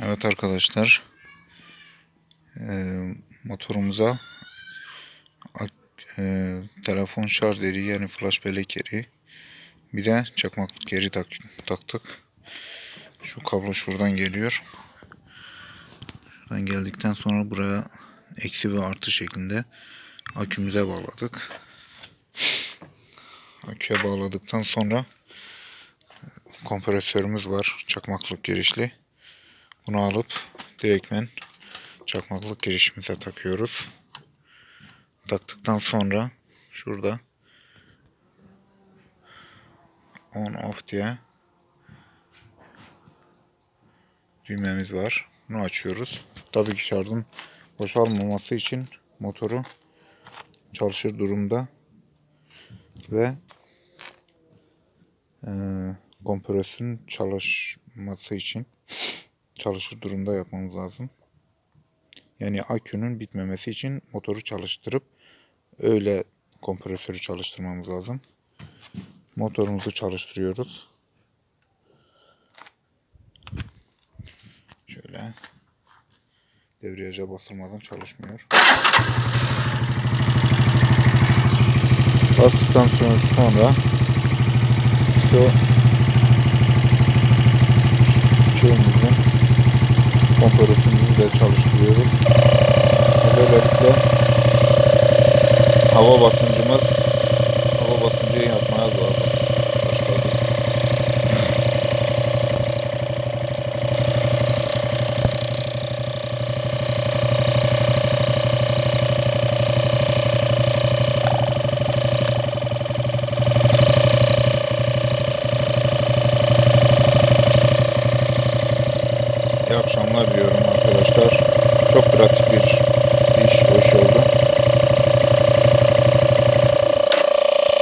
Evet arkadaşlar. Eee, motorumuza eee, telefon şarj deliği yani flash bellek yeri bir de çakmaklık yeri tak taktık. Şu kablo şuradan geliyor. Şuradan geldikten sonra buraya eksi ve artı şeklinde akümüze bağladık. Aküye bağladıktan sonra kompresörümüz var. Çakmaklık girişli. Bunu alıp direktmen çakmaklık girişimize takıyoruz. Taktıktan sonra şurada on off diye düğmemiz var. Bunu açıyoruz. Tabii ki şarjın boşalmaması için motoru çalışır durumda ve eee kompresörün çalışması için çalışır durumda yapmamız lazım. Yani akünün bitmemesi için motoru çalıştırıp öyle kompresörü çalıştırmamız lazım. Motorumuzu çalıştırıyoruz. Şöyle debriyaja basılmadan çalışmıyor. Bastıktan sonra şu kompresörümüzü de çalıştırıyoruz. Ve Böylelikle hava basıncımız akşamlar diyorum arkadaşlar. Çok pratik bir